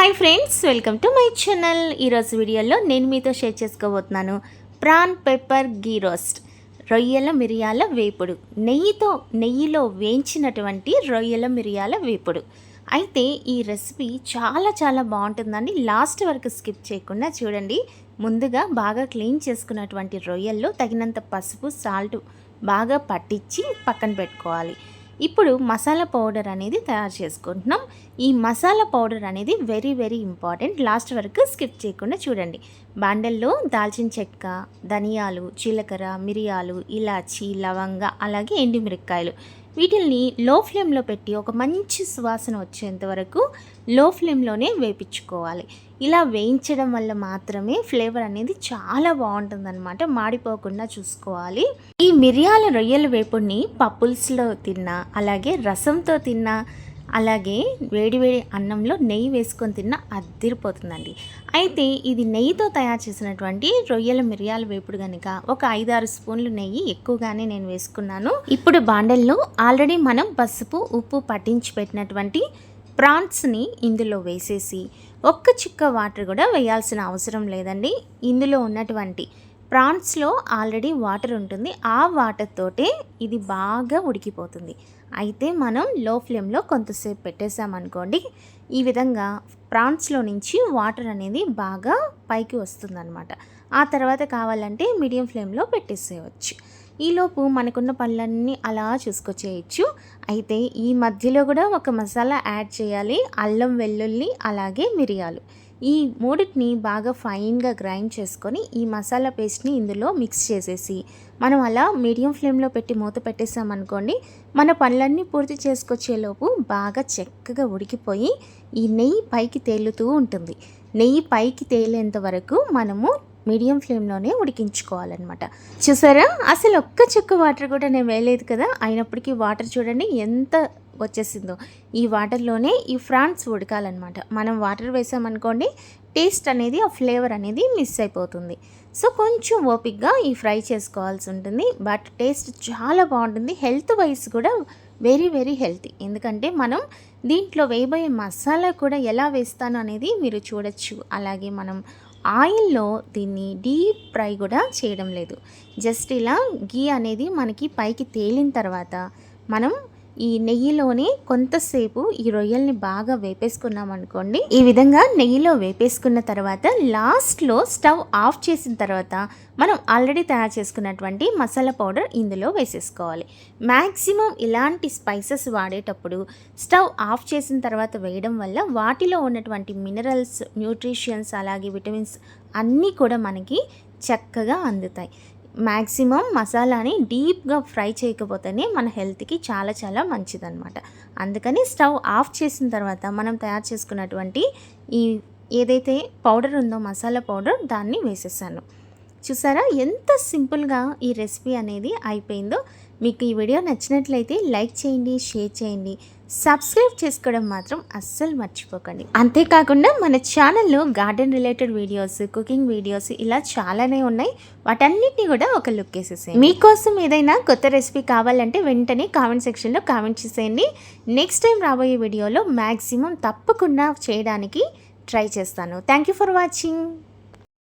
Hi friends welcome to my channel ఈరోజు వీడియోలో నేను మీతో షేర్ చేసుకోబోతున్నాను ప్రాన్ పెప్పర్ గీ రోస్ట్ రొయ్యల మిరియాల వేపుడు. నెయ్యితో నెయ్యిలో వేయించినటువంటి రొయ్యల మిరియాల వేపుడు. అయితే ఈ రెసిపీ చాలా చాలా బాగుంటుందండి. లాస్ట్ వరకు స్కిప్ చేయకుండా చూడండి. ముందుగా బాగా క్లీన్ చేసుకున్నటువంటి రొయ్యల్లో తగినంత పసుపు సాల్ట్ బాగా పట్టించి పక్కన పెట్టుకోవాలి. ఇప్పుడు మసాలా పౌడర్ అనేది తయారు చేసుకుంటున్నాం. ఈ మసాలా పౌడర్ అనేది వెరీ వెరీ ఇంపార్టెంట్. లాస్ట్ వరకు స్కిప్ చేయకుండా చూడండి. బాండల్లో దాల్చిన చెక్క ధనియాలు జీలకర్ర మిరియాలు ఇలాచి లవంగ అలాగే ఎండుమిరపకాయలు. వీటిల్ని లో ఫ్లేమ్లో పెట్టి ఒక మంచి సువాసన వచ్చేంత వరకు లో ఫ్లేమ్లోనే వేపించుకోవాలి. ఇలా వేయించడం వల్ల మాత్రమే ఫ్లేవర్ అనేది చాలా బాగుంటుందన్నమాట. మాడిపోకుండా చూసుకోవాలి. ఈ మిరియాల రొయ్యల వేపుడిని పప్పుల్స్లో తిన్నా అలాగే రసంతో తిన్నా అలాగే వేడివేడి అన్నంలో నెయ్యి వేసుకొని తిన్న అద్దిరిపోతుందండి అయితే ఇది నెయ్యితో తయారు చేసినటువంటి రొయ్యల మిరియాల వేపుడు కనుక ఒక ఐదారు స్పూన్లు నెయ్యి ఎక్కువగానే నేను వేసుకున్నాను. ఇప్పుడు బాండల్లో ఆల్రెడీ మనం పసుపు ఉప్పు పట్టించి పెట్టినటువంటి ప్రాన్స్ని ఇందులో వేసేసి ఒక్క చుక్క వాటర్ కూడా వేయాల్సిన అవసరం లేదండి. ఇందులో ఉన్నటువంటి ప్రాన్స్లో ఆల్రెడీ వాటర్ ఉంటుంది. ఆ వాటర్ తోటే ఇది బాగా ఉడికిపోతుంది. అయితే మనం లో ఫ్లేమ్లో కొంతసేపు పెట్టేసామనుకోండి ఈ విధంగా ప్రాన్స్లో నుంచి వాటర్ అనేది బాగా పైకి వస్తుందన్నమాట. ఆ తర్వాత కావాలంటే మీడియం ఫ్లేమ్లో పెట్టేసేయచ్చు. ఈలోపు మనకున్న పళ్ళన్నీ అలా చూసుకొచ్చేయచ్చు. అయితే ఈ మధ్యలో కూడా ఒక మసాలా యాడ్ చేయాలి. అల్లం వెల్లుల్లి అలాగే మిరియాలు. ఈ మూడింటిని బాగా ఫైన్గా గ్రైండ్ చేసుకొని ఈ మసాలా పేస్ట్ని ఇందులో మిక్స్ చేసేసి మనం అలా మీడియం ఫ్లేమ్లో పెట్టి మూత పెట్టేసామనుకోండి మన పనులన్నీ పూర్తి చేసుకొచ్చేలోపు బాగా చక్కగా ఉడికిపోయి ఈ నెయ్యి పైకి తేలుతూ ఉంటుంది. నెయ్యి పైకి తేలేంత వరకు మనము మీడియం ఫ్లేమ్లోనే ఉడికించుకోవాలన్నమాట. చూసారా? అసలు ఒక్క చుక్క వాటర్ కూడా నేను వేయలేదు కదా? అయినప్పటికీ వాటర్ చూడండి ఎంత వచ్చేసిందో. ఈ వాటర్లోనే ఈ ఫ్రాన్స్ ఉడకాలన్నమాట. మనం వాటర్ వేసామనుకోండి టేస్ట్ అనేది ఆ ఫ్లేవర్ అనేది మిస్ అయిపోతుంది. సో కొంచెం ఓపిక్గా ఈ ఫ్రై చేసుకోవాల్సి ఉంటుంది. బట్ టేస్ట్ చాలా బాగుంటుంది. హెల్త్ వైజ్ కూడా వెరీ వెరీ హెల్తీ. ఎందుకంటే మనం దీంట్లో వేయబోయే మసాలా కూడా ఎలా వేస్తాను అనేది మీరు చూడొచ్చు. అలాగే మనం ఆయిల్లో దీన్ని డీప్ ఫ్రై కూడా చేయడం లేదు. జస్ట్ ఇలా గీ అనేది మనకి పైకి తేలిన తర్వాత మనం ఈ నెయ్యిలోనే కొంతసేపు ఈ రొయ్యల్ని బాగా వేపేసుకున్నాం అనుకోండి ఈ విధంగా నెయ్యిలో వేపేసుకున్న తర్వాత లాస్ట్లో స్టవ్ ఆఫ్ చేసిన తర్వాత మనం ఆల్రెడీ తయారు చేసుకున్నటువంటి మసాలా పౌడర్ ఇందులో వేసేసుకోవాలి. మ్యాక్సిమం ఇలాంటి స్పైసెస్ వాడేటప్పుడు స్టవ్ ఆఫ్ చేసిన తర్వాత వేయడం వల్ల వాటిలో ఉన్నటువంటి మినరల్స్ న్యూట్రిషన్స్ అలాగే విటమిన్స్ అన్నీ కూడా మనకి చక్కగా అందుతాయి. మ్యాక్సిమం మసాలాని డీప్గా ఫ్రై చేయకపోతేనే మన హెల్త్కి చాలా చాలా మంచిదన్నమాట. అందుకని స్టవ్ ఆఫ్ చేసిన తర్వాత మనం తయారు చేసుకున్నటువంటి ఈ ఏదైతే పౌడర్ ఉందో మసాలా పౌడర్ దాన్ని వేసేసాను. చూసారా? ఎంత సింపుల్గా ఈ రెసిపీ అనేది అయిపోయిందో. మీకు ఈ వీడియో నచ్చినట్లయితే లైక్ చేయండి షేర్ చేయండి. సబ్స్క్రైబ్ చేసుకోవడం మాత్రం అస్సలు మర్చిపోకండి. అంతేకాకుండా మన ఛానల్లో garden related videos cooking videos ఇలా చాలానే ఉన్నాయి. వాటన్నిటిని కూడా ఒక లుక్ వేసేసాయి మీకోసం ఏదైనా కొత్త రెసిపీ కావాలంటే వెంటనే కామెంట్ సెక్షన్లో కామెంట్ చేసేయండి. నెక్స్ట్ టైం రాబోయే వీడియోలో మ్యాక్సిమం తప్పకుండా చేయడానికి ట్రై చేస్తాను. Thank you for watching.